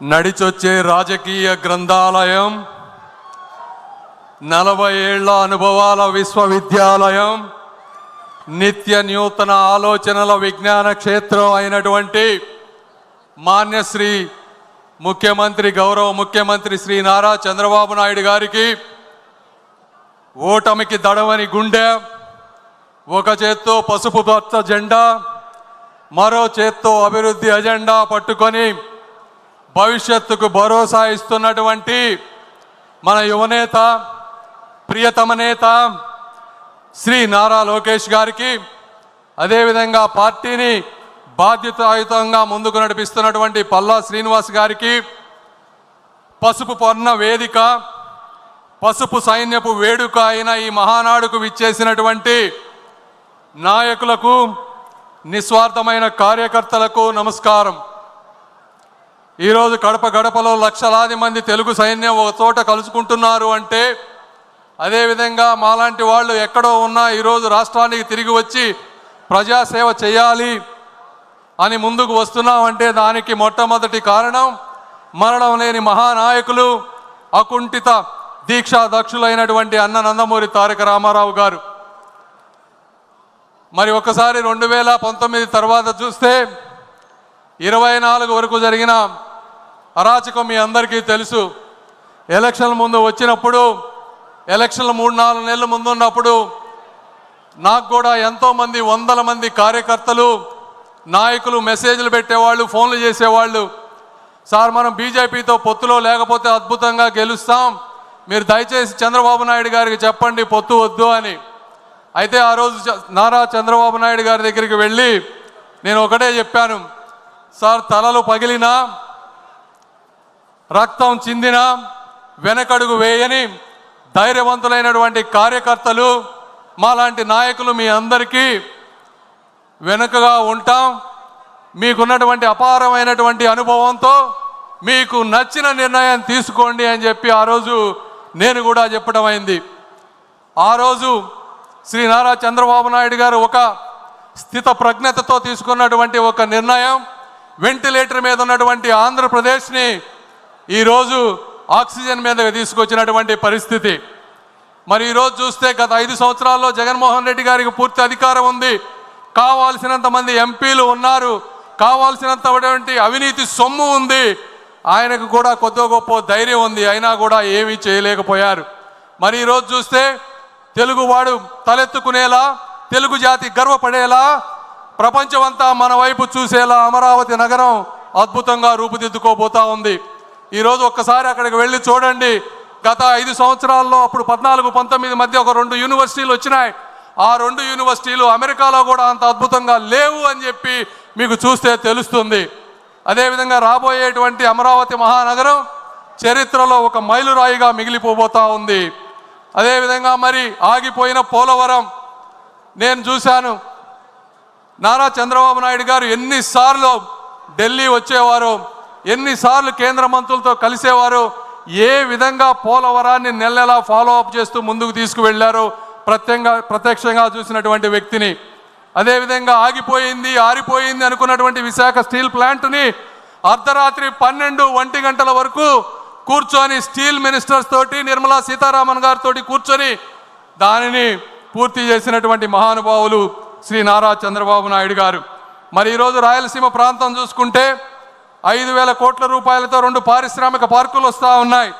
నడిచొచ్చే రాజకీయ గ్రంథాలయం నలభై ఏళ్ళ అనుభవాల విశ్వవిద్యాలయం నిత్య నూతన ఆలోచనల విజ్ఞాన క్షేత్రం అయినటువంటి మాన్యశ్రీ ముఖ్యమంత్రి గౌరవ ముఖ్యమంత్రి శ్రీ నారా చంద్రబాబు నాయుడు గారికి ఓటమికి దడవని గుండె ఒక చేత్తో పసుపు పచ్చ జెండా మరో చేత్తో అభివృద్ధి అజెండా పట్టుకొని భవిష్యత్తుకు భరోసా ఇస్తున్నటువంటి మన యువనేత ప్రియతమ నేత శ్రీ నారా లోకేష్ గారికి అదేవిధంగా పార్టీని బాధ్యతాయుతంగా ముందుకు నడిపిస్తున్నటువంటి పల్లా శ్రీనివాస్ గారికి పసుపు పొన్న వేదిక పసుపు సైన్యపు వేడుక అయిన ఈ మహానాడుకు విచ్చేసినటువంటి నాయకులకు నిస్వార్థమైన కార్యకర్తలకు నమస్కారం. ఈరోజు కడప గడపలో లక్షలాది మంది తెలుగు సైన్యం ఒక చోట కలుసుకుంటున్నారు అంటే అదేవిధంగా మాలాంటి వాళ్ళు ఎక్కడో ఉన్నా ఈరోజు రాష్ట్రానికి తిరిగి వచ్చి ప్రజాసేవ చేయాలి అని ముందుకు వస్తున్నామంటే దానికి మొట్టమొదటి కారణం మరణం లేని మహానాయకులు అకుంఠిత దీక్షా దక్షులైనటువంటి అన్న నందమూరి తారక రామారావు గారు. మరి ఒకసారి రెండు వేల పంతొమ్మిది తర్వాత చూస్తే ఇరవై నాలుగు వరకు జరిగిన అరాచకం మీ అందరికీ తెలుసు. ఎలక్షన్ల ముందు వచ్చినప్పుడు ఎలక్షన్ల మూడు నాలుగు నెలల ముందు ఉన్నప్పుడు నాకు కూడా ఎంతోమంది వందల మంది కార్యకర్తలు నాయకులు మెసేజ్లు పెట్టేవాళ్ళు ఫోన్లు చేసేవాళ్ళు సార్ మనం బీజేపీతో పొత్తులో లేకపోతే అద్భుతంగా గెలుస్తాం. మీరు దయచేసి చంద్రబాబు నాయుడు గారికి చెప్పండి పొత్తు వద్దు అని. అయితే ఆ రోజు చ- నారా చంద్రబాబు నాయుడు గారి దగ్గరికి వెళ్ళి నేను ఒకటే చెప్పాను సార్ తలలు పగిలినా రక్తం చిందిన వెనకడుగు వేయని ధైర్యవంతులైనటువంటి కార్యకర్తలు మాలాంటి నాయకులు మీ అందరికీ వెనుకగా ఉంటాం. మీకున్నటువంటి అపారమైనటువంటి అనుభవంతో మీకు నచ్చిన నిర్ణయం తీసుకోండి అని చెప్పి ఆ రోజు నేను కూడా చెప్పడం అయింది. ఆ రోజు శ్రీ నారా చంద్రబాబు నాయుడు గారు ఒక స్థిత ప్రజ్ఞతతో తీసుకున్నటువంటి ఒక నిర్ణయం వెంటిలేటర్ మీద ఉన్నటువంటి ఆంధ్రప్రదేశ్ని ఈరోజు ఆక్సిజన్ మీద తీసుకొచ్చినటువంటి పరిస్థితి. మరి ఈరోజు చూస్తే గత ఐదు సంవత్సరాల్లో జగన్మోహన్ రెడ్డి గారికి పూర్తి అధికారం ఉంది. కావాల్సినంత మంది ఎంపీలు ఉన్నారు. కావాల్సినంతటువంటి అవినీతి సొమ్ము ఉంది. ఆయనకు కూడా కొద్ది గొప్ప ధైర్యం ఉంది. అయినా కూడా ఏమీ చేయలేకపోయారు. మరి ఈరోజు చూస్తే తెలుగువాడు తలెత్తుకునేలా తెలుగు జాతి గర్వపడేలా ప్రపంచమంతా మన వైపు చూసేలా అమరావతి నగరం అద్భుతంగా రూపుదిద్దుకోబోతా ఉంది. ఈరోజు ఒక్కసారి అక్కడికి వెళ్ళి చూడండి. గత ఐదు సంవత్సరాల్లో అప్పుడు పద్నాలుగు పంతొమ్మిది మధ్య ఒక రెండు యూనివర్సిటీలు వచ్చినాయి. ఆ రెండు యూనివర్సిటీలు అమెరికాలో కూడా అంత అద్భుతంగా లేవు అని చెప్పి మీకు చూస్తే తెలుస్తుంది. అదేవిధంగా రాబోయేటువంటి అమరావతి మహానగరం చరిత్రలో ఒక మైలురాయిగా మిగిలిపోబోతా ఉంది. అదేవిధంగా మరి ఆగిపోయిన పోలవరం నేను చూశాను. నారా చంద్రబాబు నాయుడు గారు ఎన్నిసార్లు ఢిల్లీ వచ్చేవారు? ఎన్నిసార్లు కేంద్ర మంత్రులతో కలిసేవారు ఏ విధంగా పోలవరాన్ని నెలనెలా ఫాలో అప్ చేస్తూ ముందుకు తీసుకువెళ్ళారో ప్రత్యంగా ప్రత్యక్షంగా చూసినటువంటి వ్యక్తిని. అదేవిధంగా ఆగిపోయింది ఆరిపోయింది అనుకున్నటువంటి విశాఖ స్టీల్ ప్లాంట్ని అర్ధరాత్రి పన్నెండు ఒంటి గంటల వరకు కూర్చొని స్టీల్ మినిస్టర్స్ తోటి నిర్మలా సీతారామన్ గారితో కూర్చొని దానిని పూర్తి చేసినటువంటి మహానుభావులు శ్రీ నారా చంద్రబాబు నాయుడు గారు. మరి ఈరోజు రాయలసీమ ప్రాంతం చూసుకుంటే ఐదు వేల కోట్ల రూపాయలతో రెండు పారిశ్రామిక పార్కులు వస్తూ ఉన్నాయి.